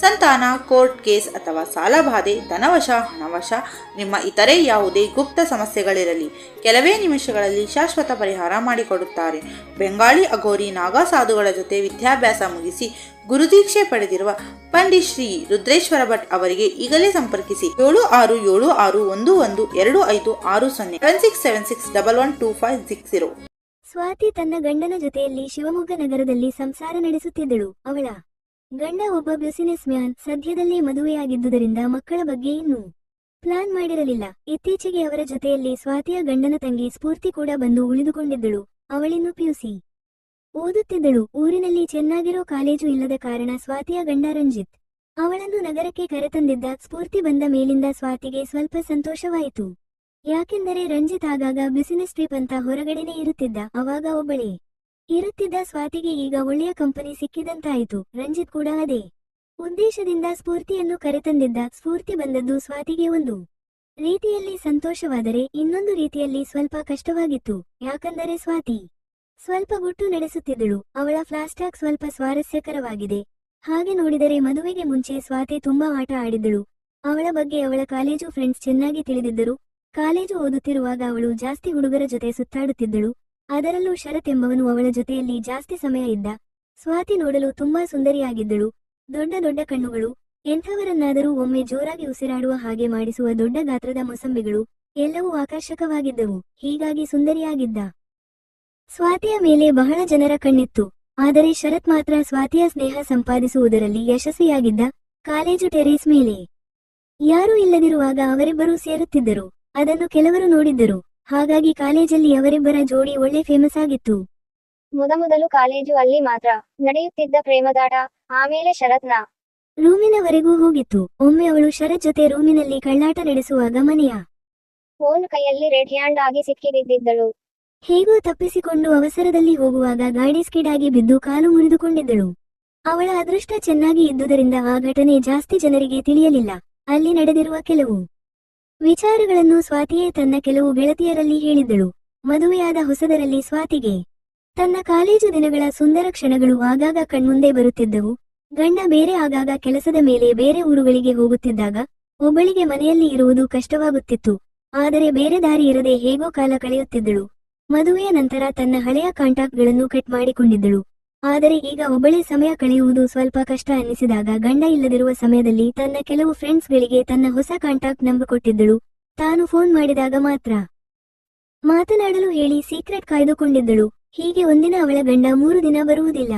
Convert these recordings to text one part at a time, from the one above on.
ಸಂತಾನ, court case ಅಥವಾ ಸಾಲಬಾಧೆ ಧನವಶ, ಹಣವಶ, ನಿಮ್ಮ ಇತರೆ ಯಾವುದೇ ಗುಪ್ತ ಸಮಸ್ಯೆಗಳಿರಲಿ. ಕೆಲವೇ ನಿಮಿಷಗಳಲ್ಲಿ ಶಾಶ್ವತ ಪರಿಹಾರ ಮಾಡಿಕೊಡುತ್ತಾರೆ. ಬೆಂಗಾಳಿ ಅಘೋರಿ ನಾಗಾ ಸಾಧುಗಳ ಜೊತೆ ವಿದ್ಯಾಭ್ಯಾಸ ಮುಗಿಸಿ ಗುರುದೀಕ್ಷೆ ಪಡೆದಿರುವ ಪಂಡಿತ್ ಶ್ರೀ ರುದ್ರೇಶ್ವರ ಭಟ್ ಅವರಿಗೆ ಈಗಲೇ ಸಂಪರ್ಕಿಸಿ. ಏಳು ಆರು ಏಳು ಆರು ಒಂದು ಒಂದು ಎರಡು ಐದು ಆರು ಸೊನ್ನೆ one six seven six double one two five six zero Swathi ತನ್ನ ಗಂಡನ ಜೊತೆಯಲ್ಲಿ ಶಿವಮೊಗ್ಗ ನಗರದಲ್ಲಿ ಸಂಸಾರ ನಡೆಸುತ್ತಿದ್ದಳು. ಅವಳ ಗಂಡ ಒಬ್ಬ ಬ್ಯುಸಿನೆಸ್ ಮ್ಯಾನ್ ಸದ್ಯದಲ್ಲೇ ಮದುವೆಯಾಗಿದ್ದುದರಿಂದ ಮಕ್ಕಳ ಬಗ್ಗೆ ಇನ್ನೂ ಪ್ಲಾನ್ ಮಾಡಿರಲಿಲ್ಲ. ಇತ್ತೀಚೆಗೆ ಅವರ ಜೊತೆಯಲ್ಲಿ ಸ್ವಾತಿಯ ಗಂಡನ ತಂಗಿ ಸ್ಫೂರ್ತಿ ಕೂಡ ಬಂದು ಉಳಿದುಕೊಂಡಿದ್ದಳು. ಅವಳಿನ್ನು ಪಿಯುಸಿ ಓದುತ್ತಿದ್ದಳು. ಊರಿನಲ್ಲಿ ಚೆನ್ನಾಗಿರೋ ಕಾಲೇಜು ಇಲ್ಲದ ಕಾರಣ ಸ್ವಾತಿಯ ಗಂಡ ರಂಜಿತ್ ಅವಳನ್ನು ನಗರಕ್ಕೆ ಕರೆತಂದಿದ್ದ ಸ್ಫೂರ್ತಿ ಬಂದ ಮೇಲಿಂದ ಸ್ವಾತಿಗೆ ಸ್ವಲ್ಪ ಸಂತೋಷವಾಯಿತು. ಯಾಕೆಂದರೆ ರಂಜಿತ್ ಆಗಾಗ ಬಿಸಿನೆಸ್ ಟ್ರಿಪ್ ಅಂತ ಹೊರಗಡೆನೇ ಇರುತ್ತಿದ್ದ. ಅವಾಗ ಒಬ್ಬಳೇ ಇರುತ್ತಿದ್ದ ಸ್ವಾತಿಗೆ ಈಗ ಒಳ್ಳೆಯ ಕಂಪನಿ ಸಿಕ್ಕಿದಂತಾಯಿತು. ರಂಜಿತ್ ಕೂಡ ಅದೇ. ಉದ್ದೇಶದಿಂದ ಸ್ಫೂರ್ತಿಯನ್ನು ಕರೆತಂದಿದ್ದ ಸ್ಫೂರ್ತಿ ಬಂದದ್ದು ಸ್ವಾತಿಗೆ ಒಂದು. ರೀತಿಯಲ್ಲಿ ಸಂತೋಷವಾದರೆ ಇನ್ನೊಂದು ರೀತಿಯಲ್ಲಿ ಸ್ವಲ್ಪ ಕಷ್ಟವಾಗಿತ್ತು. ಯಾಕಂದರೆ ಸ್ವಾತಿ ಸ್ವಲ್ಪ ಗುಟ್ಟು ನಡೆಸುತ್ತಿದ್ದಳು. ಅವಳ ಫ್ಲಾಸ್ಟಾಕ್ ಸ್ವಲ್ಪ ಸ್ವಾರಸ್ಯಕರವಾಗಿದೆ. ಹಾಗೆ ನೋಡಿದರೆ ಮದುವೆಗೆ ಮುಂಚೆ ಸ್ವಾತಿ ತುಂಬಾ ಆಟ ಆಡಿದ್ದಳು. ಅವಳ ಬಗ್ಗೆ ಅವಳ ಕಾಲೇಜು ಫ್ರೆಂಡ್ಸ್ ಚೆನ್ನಾಗಿ ತಿಳಿದಿದ್ದರು. ಕಾಲೇಜು ಓದುತ್ತಿರುವಾಗ ಅವಳು ಜಾಸ್ತಿ ಹುಡುಗರ ಜೊತೆ ಸುತ್ತಾಡುತ್ತಿದ್ದಳು. ಅದರಲ್ಲೂ ಶರತ್ ಎಂಬವನು ಅವಳ ಜೊತೆಯಲ್ಲಿ ಜಾಸ್ತಿ ಸಮಯ ಇದ್ದ. ಸ್ವಾತಿ ನೋಡಲು ತುಂಬಾ ಸುಂದರಿಯಾಗಿದ್ದಳು. ದೊಡ್ಡ ದೊಡ್ಡ ಕಣ್ಣುಗಳು, ಎಂಥವರನ್ನಾದರೂ ಒಮ್ಮೆ ಜೋರಾಗಿ ಉಸಿರಾಡುವ ಹಾಗೆ ಮಾಡಿಸುವ ದೊಡ್ಡ ಗಾತ್ರದ ಮೊಸಂಬಿಗಳು, ಎಲ್ಲವೂ ಆಕರ್ಷಕವಾಗಿದ್ದವು. ಹೀಗಾಗಿ ಸುಂದರಿಯಾಗಿದ್ದ. ಸ್ವಾತಿಯ ಮೇಲೆ ಬಹಳ ಜನರ ಕಣ್ಣಿತ್ತು. ಆದರೆ ಶರತ್ ಮಾತ್ರ ಸ್ವಾತಿಯ ಸ್ನೇಹ ಸಂಪಾದಿಸುವುದರಲ್ಲಿ ಯಶಸ್ವಿಯಾಗಿದ್ದ. ಕಾಲೇಜು ಟೆರೇಸ್ ಮೇಲೆ. ಯಾರೂ ಇಲ್ಲದಿರುವಾಗ ಅವರಿಬ್ಬರೂ ಸೇರುತ್ತಿದ್ದರು. ಅದನ್ನು ಕೆಲವರು ನೋಡಿದ್ದರು. ಹಾಗಾಗಿ ಕಾಲೇಜಲ್ಲಿ ಅವರಿಬ್ಬರ ಜೋಡಿ ಒಳ್ಳೆ ಫೇಮಸ್ ಆಗಿತ್ತು. ಮೊದಮೊದಲು ಕಾಲೇಜು ಅಲ್ಲಿ ಮಾತ್ರ ನಡೆಯುತ್ತಿದ್ದ ಪ್ರೇಮದಾಟ ಆಮೇಲೆ ಶರತ್ನ. ರೂಮಿನವರೆಗೂ ಹೋಗಿತ್ತು. ಒಮ್ಮೆ ಅವಳು ಶರತ್ ಜೊತೆ ರೂಮಿನಲ್ಲಿ ಕಳ್ಳಾಟ ನಡೆಸುವಾಗ ಮನೆಯ ಫೋನ್ ಕೈಯಲ್ಲಿ ರೆಡ್ ಹ್ಯಾಂಡ್ ಆಗಿ ಸಿಕ್ಕಿಬಿದ್ದಿದ್ದಳು ಹೇಗೋ ತಪ್ಪಿಸಿಕೊಂಡು ಅವಸರದಲ್ಲಿ ಹೋಗುವಾಗ ಗಾಡಿ ಸ್ಕಿಡ್ ಆಗಿ ಬಿದ್ದು ಕಾಲು ಮುರಿದುಕೊಂಡಿದ್ದಳು. ಅವಳ ಅದೃಷ್ಟ ಚೆನ್ನಾಗಿ ಇದ್ದುದರಿಂದ ಆ ಘಟನೆ ಜಾಸ್ತಿ ಜನರಿಗೆ ತಿಳಿಯಲಿಲ್ಲ. ಅಲ್ಲಿ ನಡೆದಿರುವ ಕೆಲವು ವಿಚಾರಗಳನ್ನು ಸ್ವಾತಿಯೇ ತನ್ನ ಕೆಲವು ಗೆಳತಿಯರಲ್ಲಿ ಹೇಳಿದ್ದಳು ಮದುವೆಯಾದ ಹೊಸದರಲ್ಲಿ ಸ್ವಾತಿಗೆ, ತನ್ನ ಕಾಲೇಜು ದಿನಗಳ ಸುಂದರ ಕ್ಷಣಗಳು ಆಗಾಗ ಕಣ್ಮುಂದೆ ಬರುತ್ತಿದ್ದವು. ಗಂಡ ಬೇರೆ ಆಗಾಗ ಕೆಲಸದ ಮೇಲೆ ಬೇರೆ ಊರುಗಳಿಗೆ ಹೋಗುತ್ತಿದ್ದಾಗ, ಒಬ್ಬಳಿಗೆ ಮನೆಯಲ್ಲಿ ಇರುವುದು ಕಷ್ಟವಾಗುತ್ತಿತ್ತು. ಆದರೆ ಬೇರೆ ದಾರಿ ಇರದೆ ಹೇಗೋ ಕಾಲ ಕಳೆಯುತ್ತಿದ್ದಳು. ಮದುವೆಯ ನಂತರ ತನ್ನ ಹಳೆಯ ಕಾಂಟ್ಯಾಕ್ಟ್ಗಳನ್ನು ಕಟ್ ಮಾಡಿಕೊಂಡಿದ್ದಳು. ಆದರೆ ಈಗ ಒಬ್ಬಳೇ ಸಮಯ ಕಳೆಯುವುದು ಸ್ವಲ್ಪ ಕಷ್ಟ ಅನ್ನಿಸಿದಾಗ ಗಂಡ ಇಲ್ಲದಿರುವ ಸಮಯದಲ್ಲಿ ತನ್ನ ಕೆಲವು ಫ್ರೆಂಡ್ಸ್ಗಳಿಗೆ ತನ್ನ ಹೊಸ ಕಾಂಟ್ಯಾಕ್ಟ್ ನಂಬರ್ ಕೊಟ್ಟಿದ್ದಳು. ತಾನು ಫೋನ್ ಮಾಡಿದಾಗ ಮಾತ್ರ. ಮಾತನಾಡಲು ಹೇಳಿ ಸೀಕ್ರೆಟ್ ಕಾಯ್ದುಕೊಂಡಿದ್ದಳು. ಹೀಗೆ ಒಂದಿನ ಅವಳ ಗಂಡ ಮೂರು ದಿನ ಬರುವುದಿಲ್ಲ.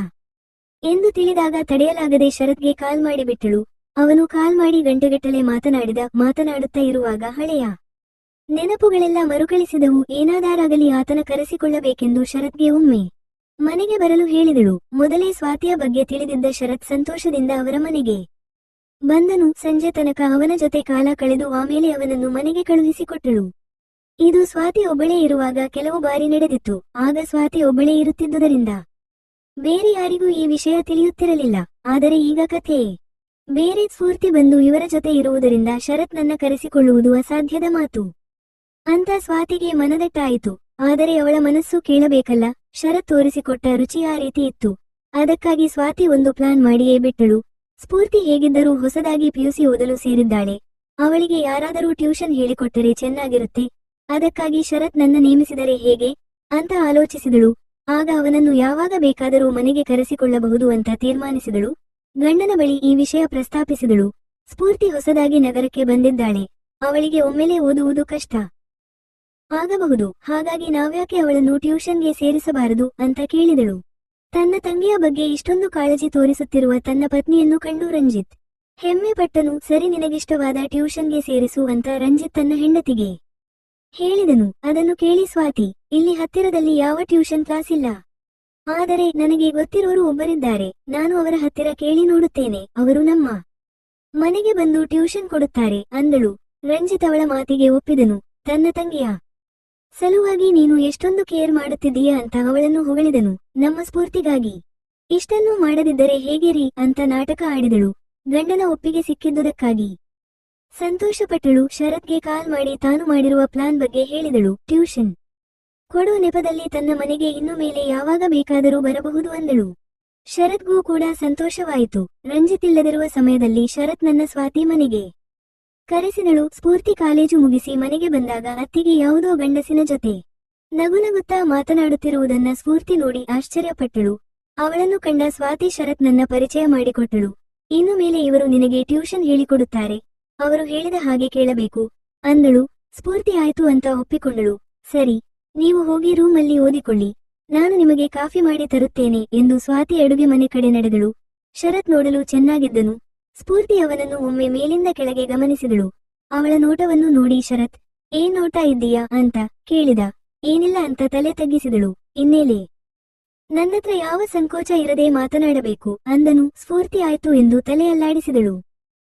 ಎಂದು ತಿಳಿದಾಗ ತಡೆಯಲಾಗದೆ ಶರತ್ಗೆ ಕಾಲ್ ಮಾಡಿಬಿಟ್ಟಳು. ಅವನು ಕಾಲ್ ಮಾಡಿ ಗಂಟೆಗಟ್ಟಲೆ ಮಾತನಾಡಿದ, ಮಾತನಾಡುತ್ತಾ ಇರುವಾಗ ಹಳೆಯ ನೆನಪುಗಳೆಲ್ಲ ಮರುಕಳಿಸಿದವು. ಏನಾದಾರಾಗಲಿ ಆತನ ಕರೆಸಿಕೊಳ್ಳಬೇಕೆಂದು ಶರತ್ಗೆ ಒಮ್ಮೆ ಮನೆಗೆ ಬರಲು ಹೇಳಿದಳು. ಮೊದಲೇ ಸ್ವಾತಿಯ ಬಗ್ಗೆ ತಿಳಿದಿದ್ದ ಶರತ್ ಸಂತೋಷದಿಂದ ಅವರ ಮನೆಗೆ ಬಂದನು. ಸಂಜೆ ತನಕ ಅವನ ಜೊತೆ ಕಾಲ ಕಳೆದು ಆಮೇಲೆ ಅವನನ್ನು ಮನೆಗೆ ಕಳುಹಿಸಿಕೊಟ್ಟಳು. ಇದು ಸ್ವಾತಿ ಒಬ್ಬಳೇ ಇರುವಾಗ ಕೆಲವು ಬಾರಿ ನಡೆದಿತ್ತು. ಆಗ ಸ್ವಾತಿ ಒಬ್ಬಳೇ ಇರುತ್ತಿದ್ದುದರಿಂದ ಬೇರೆ ಯಾರಿಗೂ ಈ ವಿಷಯ ತಿಳಿಯುತ್ತಿರಲಿಲ್ಲ. ಆದರೆ ಈಗ ಕಥೆಯೇ ಬೇರೆ ಸ್ಫೂರ್ತಿ ಬಂದು ಇವರ ಜೊತೆ ಇರುವುದರಿಂದ ಶರತ್ ನನ್ನ ಕರೆಸಿಕೊಳ್ಳುವುದು ಅಸಾಧ್ಯದ ಮಾತು. ಅಂತ ಸ್ವಾತಿಗೆ ಮನದಟ್ಟಾಯಿತು. ಆದರೆ ಅವಳ ಮನಸ್ಸು ಕೇಳಬೇಕಲ್ಲ. ಶರತ್ ತೋರಿಸಿಕೊಟ್ಟ ರುಚಿ ಆ ರೀತಿ ಇತ್ತು. ಅದಕ್ಕಾಗಿ ಸ್ವಾತಿ ಒಂದು ಪ್ಲಾನ್ ಮಾಡಿಯೇ ಬಿಟ್ಟಳು. ಸ್ಫೂರ್ತಿ ಹೇಗಿದ್ದರೂ ಹೊಸದಾಗಿ ಪಿಯುಸಿ ಓದಲು ಸೇರಿದ್ದಾಳೆ. ಅವಳಿಗೆ ಯಾರಾದರೂ ಟ್ಯೂಷನ್ ಹೇಳಿಕೊಟ್ಟರೆ ಚೆನ್ನಾಗಿರುತ್ತೆ. ಅದಕ್ಕಾಗಿ ಶರತ್ ನನ್ನ ನೇಮಿಸಿದರೆ ಹೇಗೆ? ಅಂತ ಆಲೋಚಿಸಿದಳು. ಆಗ ಅವನನ್ನು ಯಾವಾಗ ಬೇಕಾದರೂ ಮನೆಗೆ ಕರೆಸಿಕೊಳ್ಳಬಹುದು ಅಂತ ತೀರ್ಮಾನಿಸಿದಳು. ಗಂಡನ ಬಳಿ ಈ ವಿಷಯ ಪ್ರಸ್ತಾಪಿಸಿದಳು. ಸ್ಫೂರ್ತಿ ಹೊಸದಾಗಿ ನಗರಕ್ಕೆ ಬಂದಿದ್ದಾಳೆ. ಅವಳಿಗೆ ಒಮ್ಮೆಲೆ ಓದುವುದು ಕಷ್ಟ. ಆಗಬಹುದು. ಹಾಗಾಗಿ ನಾವ್ಯಾಕೆ ಅವಳನ್ನು ಟ್ಯೂಷನ್ಗೆ ಸೇರಿಸಬಾರದು ಅಂತ ಕೇಳಿದಳು. ತನ್ನ ತಂಗಿಯ ಬಗ್ಗೆ ಇಷ್ಟೊಂದು ಕಾಳಜಿ ತೋರಿಸುತ್ತಿರುವ ತನ್ನ ಪತ್ನಿಯನ್ನು ಕಂಡು ರಂಜಿತ್. ಹೆಮ್ಮೆ ಪಟ್ಟನು, ಸರಿ ನಿನಗಿಷ್ಟವಾದ ಟ್ಯೂಷನ್ಗೆ ಸೇರಿಸು ಅಂತ ರಂಜಿತ್ ತನ್ನ ಹೆಂಡತಿಗೆ ಹೇಳಿದನು. ಅದನ್ನು ಕೇಳಿ ಸ್ವಾತಿ, ಇಲ್ಲಿ ಹತ್ತಿರದಲ್ಲಿ ಯಾವ ಟ್ಯೂಷನ್ ಕ್ಲಾಸ್ ಇಲ್ಲ? ಆದರೆ ನನಗೆ ಗೊತ್ತಿರೋರು ಒಬ್ಬರಿದ್ದಾರೆ. ನಾನು ಅವರ ಹತ್ತಿರ ಕೇಳಿ ನೋಡುತ್ತೇನೆ. ಅವರು ನಮ್ಮ ಮನೆಗೆ ಬಂದು ಟ್ಯೂಷನ್ ಕೊಡುತ್ತಾರೆ ಅಂದಳು. ರಂಜಿತ್ ಅವಳ ಮಾತಿಗೆ ಒಪ್ಪಿದನು. ತನ್ನ ತಂಗಿಯ ಸಲುವಾಗಿ ನೀನು ಎಷ್ಟೊಂದು ಕೇರ್ ಮಾಡುತ್ತಿದ್ದೀಯಾ ಅಂತ ಅವಳನ್ನು ಹೊಗಳಿದನು. ನಮ್ಮ ಸ್ಫೂರ್ತಿಗಾಗಿ. ಇಷ್ಟನ್ನು ಮಾಡದಿದ್ದರೆ ಹೇಗೆ ರೀ ಅಂತ ನಾಟಕ ಆಡಿದಳು. ಗಂಡನ ಒಪ್ಪಿಗೆ ಸಿಕ್ಕಿದ್ದುದಕ್ಕಾಗಿ. ಸಂತೋಷಪಟ್ಟಳು. ಶರತ್ಗೆ ಕಾಲ್ ಮಾಡಿ ತಾನು ಮಾಡಿರುವ ಪ್ಲಾನ್ ಬಗ್ಗೆ ಹೇಳಿದಳು. ಟ್ಯೂಷನ್. ಕೊಡೋ ನೆಪದಲ್ಲಿ ತನ್ನ ಮನೆಗೆ ಇನ್ನು ಮೇಲೆ ಯಾವಾಗ ಬೇಕಾದರೂ ಬರಬಹುದು ಅಂದಳು. ಶರತ್ಗೂ ಕೂಡ ಸಂತೋಷವಾಯಿತು. ರಂಜಿತಿಲ್ಲದಿರುವ ಸಮಯದಲ್ಲಿ ಶರತ್ ನನ್ನ ಸ್ವಾತಿ ಮನೆಗೆ. ಕರೆಸಿದಳು ಸ್ಫೂರ್ತಿ ಕಾಲೇಜು ಮುಗಿಸಿ ಮನೆಗೆ ಬಂದಾಗ ಅತ್ತಿಗೆ ಯಾವುದೋ ಗಂಡಸಿನ ಜೊತೆ. ನಗುನಗುತ್ತಾ ಮಾತನಾಡುತ್ತಿರುವುದನ್ನ ಸ್ಫೂರ್ತಿ ನೋಡಿ ಆಶ್ಚರ್ಯಪಟ್ಟಳು. ಅವಳನ್ನು ಕಂಡ ಸ್ವಾತಿ ಶರತ್ ನನ್ನ ಪರಿಚಯ ಮಾಡಿಕೊಟ್ಟಳು. ಇನ್ನು ಮೇಲೆ ಇವರು ನಿನಗೆ ಟ್ಯೂಷನ್ ಹೇಳಿಕೊಡುತ್ತಾರೆ. ಅವರು ಹೇಳಿದ ಹಾಗೆ ಕೇಳಬೇಕು. ಅಂದಳು. ಸ್ಫೂರ್ತಿ ಆಯ್ತು ಅಂತ ಒಪ್ಪಿಕೊಂಡಳು. ಸರಿ, ನೀವು ಹೋಗಿ ರೂಮಲ್ಲಿ ಓದಿಕೊಳ್ಳಿ. ನಾನು ನಿಮಗೆ ಕಾಫಿ ಮಾಡಿ ತರುತ್ತೇನೆ ಎಂದು ಸ್ವಾತಿ ಅಡುಗೆ ಮನೆ ಕಡೆ ನಡೆದಳು. ಶರತ್ ನೋಡಲು ಚೆನ್ನಾಗಿದ್ದನು. ಸ್ಫೂರ್ತಿ ಅವನನ್ನು ಒಮ್ಮೆ ಮೇಲಿಂದ ಕೆಳಗೆ ಗಮನಿಸಿದಳು. ಅವಳ ನೋಟವನ್ನು ನೋಡಿ ಶರತ್, ಏನ್ ನೋಟ ಇದ್ದೀಯಾ? ಅಂತ ಕೇಳಿದ. ಏನಿಲ್ಲ ಅಂತ ತಲೆ ತಗ್ಗಿಸಿದಳು. ಇನ್ನೇಲೆ? ನನ್ನತ್ರ ಯಾವ ಸಂಕೋಚ ಇರದೆ ಮಾತನಾಡಬೇಕು? ಅಂದನು. ಸ್ಫೂರ್ತಿ ಆಯ್ತು ಎಂದು ತಲೆ ಅಲ್ಲಾಡಿಸಿದಳು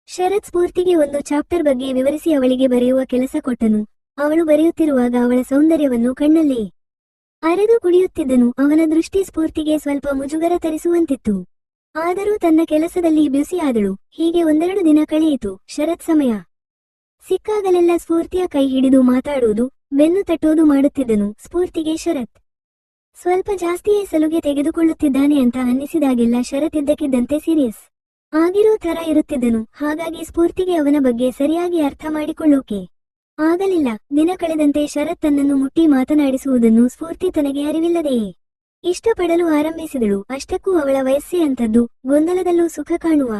ಶರತ್ ಸ್ಫೂರ್ತಿಗೆ ಒಂದು ಚಾಪ್ಟರ್ ಬಗ್ಗೆ ವಿವರಿಸಿ ಅವಳಿಗೆ ಬರೆಯುವ ಕೆಲಸ ಕೊಟ್ಟನು. ಅವಳು ಬರೆಯುತ್ತಿರುವಾಗ ಅವಳ ಸೌಂದರ್ಯವನ್ನು ಕಣ್ಣಲ್ಲೇ ಅರೆದು ಕುಡಿಯುತ್ತಿದ್ದನು ಅವನ ದೃಷ್ಟಿ ಸ್ಫೂರ್ತಿಗೆ ಸ್ವಲ್ಪ ಮುಜುಗರ ತರಿಸುವಂತಿತ್ತು. ಆದರೂ ತನ್ನ ಕೆಲಸದಲ್ಲಿ ಬ್ಯುಸಿಯಾದಳು. ಹೀಗೆ ಒಂದೆರಡು ದಿನ ಕಳೆಯಿತು. ಶರತ್ ಸಮಯ. ಸಿಕ್ಕಾಗಲೆಲ್ಲ ಸ್ಫೂರ್ತಿಯ ಕೈ ಹಿಡಿದು ಮಾತಾಡುವುದು, ಬೆನ್ನು ತಟ್ಟೋದು ಮಾಡುತ್ತಿದ್ದನು ಸ್ಫೂರ್ತಿಗೆ ಶರತ್. ಸ್ವಲ್ಪ ಜಾಸ್ತಿಯೇ ಸಲುಗೆ ತೆಗೆದುಕೊಳ್ಳುತ್ತಿದ್ದಾನೆ ಅಂತ ಅನ್ನಿಸಿದಾಗೆಲ್ಲ ಶರತ್ ಇದ್ದಕ್ಕಿದ್ದಂತೆ ಸೀರಿಯಸ್. ಆಗಿರೋ ತರ ಇರುತ್ತಿದ್ದನು. ಹಾಗಾಗಿ ಸ್ಫೂರ್ತಿಗೆ ಅವನ ಬಗ್ಗೆ ಸರಿಯಾಗಿ ಅರ್ಥ ಮಾಡಿಕೊಳ್ಳೋಕೆ ಆಗಲಿಲ್ಲ. ದಿನ ಕಳೆದಂತೆ ಶರತ್ ತನ್ನನ್ನು ಮುಟ್ಟಿ ಮಾತನಾಡಿಸುವುದನ್ನು ಸ್ಫೂರ್ತಿ ತನಗೆ ಅರಿವಿಲ್ಲದೆಯೇ? ಇಷ್ಟಪಡಲು ಆರಂಭಿಸಿದಳು. ಅಷ್ಟಕ್ಕೂ ಅವಳ ವಯಸ್ಸೇ ಅಂತದ್ದು ಗೊಂದಲದಲ್ಲೂ ಸುಖ ಕಾಣುವ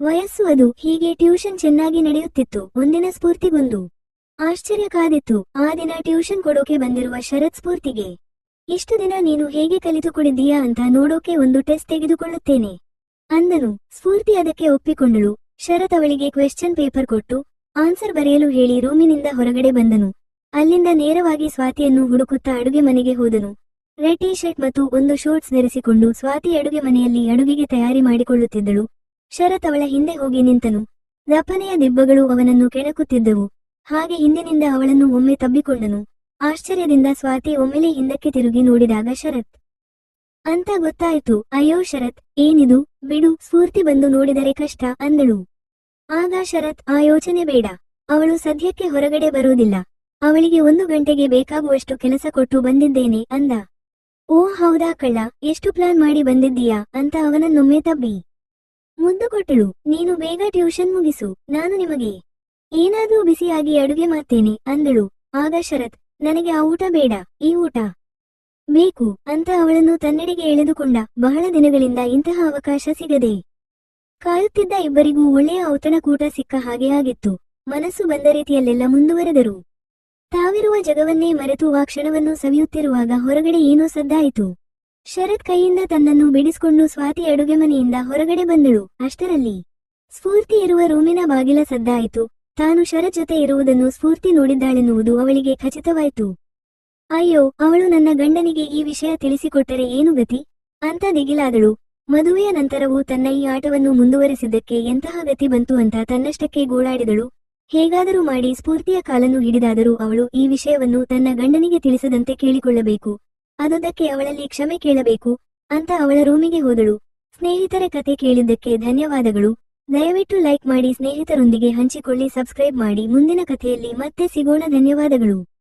ವಯಸ್ಸು ಅದು. ಹೀಗೆ ಟ್ಯೂಷನ್ ಚೆನ್ನಾಗಿ ನಡೆಯುತ್ತಿತ್ತು. ಒಂದಿನ ಸ್ಫೂರ್ತಿಗೊಂದು ಆಶ್ಚರ್ಯ ಕಾದಿತ್ತು. ಆ ದಿನ ಟ್ಯೂಷನ್ ಕೊಡೋಕೆ ಬಂದಿರುವ ಶರತ್ ಸ್ಫೂರ್ತಿಗೆ, ಇಷ್ಟು ದಿನ ನೀನು ಹೇಗೆ ಕಲಿತುಕೊಂಡಿದ್ದೀಯಾ ಅಂತ ನೋಡೋಕೆ ಒಂದು ಟೆಸ್ಟ್ ತೆಗೆದುಕೊಳ್ಳುತ್ತೇನೆ. ಅಂದನು. ಸ್ಫೂರ್ತಿ ಅದಕ್ಕೆ ಒಪ್ಪಿಕೊಂಡಳು. ಶರತ್ ಅವಳಿಗೆ ಕ್ವೆಶ್ಚನ್ ಪೇಪರ್ ಕೊಟ್ಟು ಆನ್ಸರ್ ಬರೆಯಲು ಹೇಳಿ ರೂಮಿನಿಂದ ಹೊರಗಡೆ ಬಂದನು. ಅಲ್ಲಿಂದ ನೇರವಾಗಿ ಸ್ವಾತಿಯನ್ನು ಹುಡುಕುತ್ತಾ ಅಡುಗೆ ಮನೆಗೆ ಹೋದನು. ರೆಡ್ ಟೀ ಶರ್ಟ್ ಮತ್ತು ಒಂದು ಶೋರ್ಟ್ಸ್ ಧರಿಸಿಕೊಂಡು ಸ್ವಾತಿ ಅಡುಗೆ ಮನೆಯಲ್ಲಿ ಅಡುಗೆಗೆ ತಯಾರಿ ಮಾಡಿಕೊಳ್ಳುತ್ತಿದ್ದಳು. ಶರತ್ ಅವಳ ಹಿಂದೆ ಹೋಗಿ ನಿಂತನು. ದಪ್ಪನೆಯ ದಿಬ್ಬಗಳು ಅವನನ್ನು ಕೆಣಕುತ್ತಿದ್ದವು. ಹಾಗೆ ಹಿಂದಿನಿಂದ ಅವಳನ್ನು ಒಮ್ಮೆ ತಬ್ಬಿಕೊಂಡನು. ಆಶ್ಚರ್ಯದಿಂದ ಸ್ವಾತಿ ಒಮ್ಮೆಲೆ ಹಿಂದಕ್ಕೆ ತಿರುಗಿ ನೋಡಿದಾಗ ಶರತ್, ಅಂತ ಗೊತ್ತಾಯಿತು. ಅಯ್ಯೋ ಶರತ್, ಏನಿದು? ಬಿಡು. ಸ್ಫೂರ್ತಿ ಬಂದು ನೋಡಿದರೆ ಕಷ್ಟ ಅಂದಳು. ಆಗ ಶರತ್, ಆ ಯೋಚನೆ ಬೇಡ. ಅವಳು ಸದ್ಯಕ್ಕೆ ಹೊರಗಡೆ ಬರುವುದಿಲ್ಲ ಅವಳಿಗೆ ಒಂದು ಗಂಟೆಗೆ ಬೇಕಾಗುವಷ್ಟು ಕೆಲಸ ಕೊಟ್ಟು ಬಂದಿದ್ದೇನೆ ಅಂದ. ಓ ಹೌದಾ ಕಳ್ಳ, ಎಷ್ಟು ಪ್ಲಾನ್ ಮಾಡಿ ಬಂದಿದ್ದೀಯಾ ಅಂತ ಅವನನ್ನೊಮ್ಮೆ ತಬ್ಬಿ ಮುದ್ದು ಕೊಟ್ಟಳು, ನೀನು ಬೇಗ ಟ್ಯೂಷನ್ ಮುಗಿಸು, ನಾನು ನಿಮಗೆ ಏನಾದ್ರೂ ಬಿಸಿಯಾಗಿ ಅಡುಗೆ ಮಾಡ್ತೇನೆ ಅಂದಳು. ಆಗ ಶರತ್, ನನಗೆ ಆ ಊಟ ಬೇಡ, ಈ ಊಟ ಬೇಕು ಅಂತ ಅವಳನ್ನು ತನ್ನೆಡೆಗೆ ಎಳೆದುಕೊಂಡ. ಬಹಳ ದಿನಗಳಿಂದ ಇಂತಹ ಅವಕಾಶ ಸಿಗದೆ ಕಾಯುತ್ತಿದ್ದ ಇಬ್ಬರಿಗೂ ಒಳ್ಳೆಯ ಔತಣಕೂಟ ಸಿಕ್ಕ ಹಾಗೆ ಆಗಿತ್ತು. ಮನಸ್ಸು ಬಂದ ರೀತಿಯಲ್ಲೆಲ್ಲ ಮುಂದುವರೆದರು. ತಾವಿರುವ ಜಗವನ್ನೇ ಮರೆತು ಆ ಕ್ಷಣವನ್ನು ಸವಿಯುತ್ತಿರುವಾಗ ಹೊರಗಡೆ ಏನೋ ಸದ್ದಾಯಿತು. ಶರತ್ ಕೈಯಿಂದ ತನ್ನನ್ನು ಬಿಡಿಸಿಕೊಂಡು ಸ್ವಾತಿ ಅಡುಗೆ ಮನೆಯಿಂದ ಹೊರಗಡೆ ಬಂದಳು. ಅಷ್ಟರಲ್ಲಿ ಸ್ಫೂರ್ತಿ ಇರುವ ರೂಮಿನ ಬಾಗಿಲ ಸದ್ದಾಯಿತು. ತಾನು ಶರತ್ ಜೊತೆ ಇರುವುದನ್ನು ಸ್ಫೂರ್ತಿ ನೋಡಿದ್ದಾಳೆನ್ನುವುದು ಅವಳಿಗೆ ಖಚಿತವಾಯಿತು. ಅಯ್ಯೋ, ಅವಳು ನನ್ನ ಗಂಡನಿಗೆ ಈ ವಿಷಯ ತಿಳಿಸಿಕೊಟ್ಟರೆ ಏನು ಗತಿ? ಅಂತ ದಿಗಿಲಾದಳು. ಮದುವೆಯ ನಂತರವೂ ತನ್ನ ಈ ಆಟವನ್ನು ಮುಂದುವರೆಸಿದ್ದಕ್ಕೆ ಎಂತಹ ಗತಿ ಬಂತು ಅಂತ ತನ್ನಷ್ಟಕ್ಕೆ ಗೋಳಾಡಿದಳು. ಹೇಗಾದರೂ ಮಾಡಿ ಸ್ಫೂರ್ತಿಯ ಕಾಲನ್ನು ಹಿಡಿದಾದರೂ ಅವಳು ಈ ವಿಷಯವನ್ನು ತನ್ನ ಗಂಡನಿಗೆ ತಿಳಿಸದಂತೆ ಕೇಳಿಕೊಳ್ಳಬೇಕು. ಅದಕ್ಕೆ ಅವಳಲ್ಲಿ ಕ್ಷಮೆ ಕೇಳಬೇಕು ಅಂತ ಅವಳ ರೂಮಿಗೆ ಹೋದಳು. ಸ್ನೇಹಿತರ ಕತೆ ಕೇಳಿದ್ದಕ್ಕೆ ಧನ್ಯವಾದಗಳು. ದಯವಿಟ್ಟು ಲೈಕ್ ಮಾಡಿ ಸ್ನೇಹಿತರೊಂದಿಗೆ ಹಂಚಿಕೊಳ್ಳಿ, ಸಬ್ಸ್ಕ್ರೈಬ್ ಮಾಡಿ. ಮುಂದಿನ ಕಥೆಯಲ್ಲಿ ಮತ್ತೆ ಸಿಗೋಣ. ಧನ್ಯವಾದಗಳು.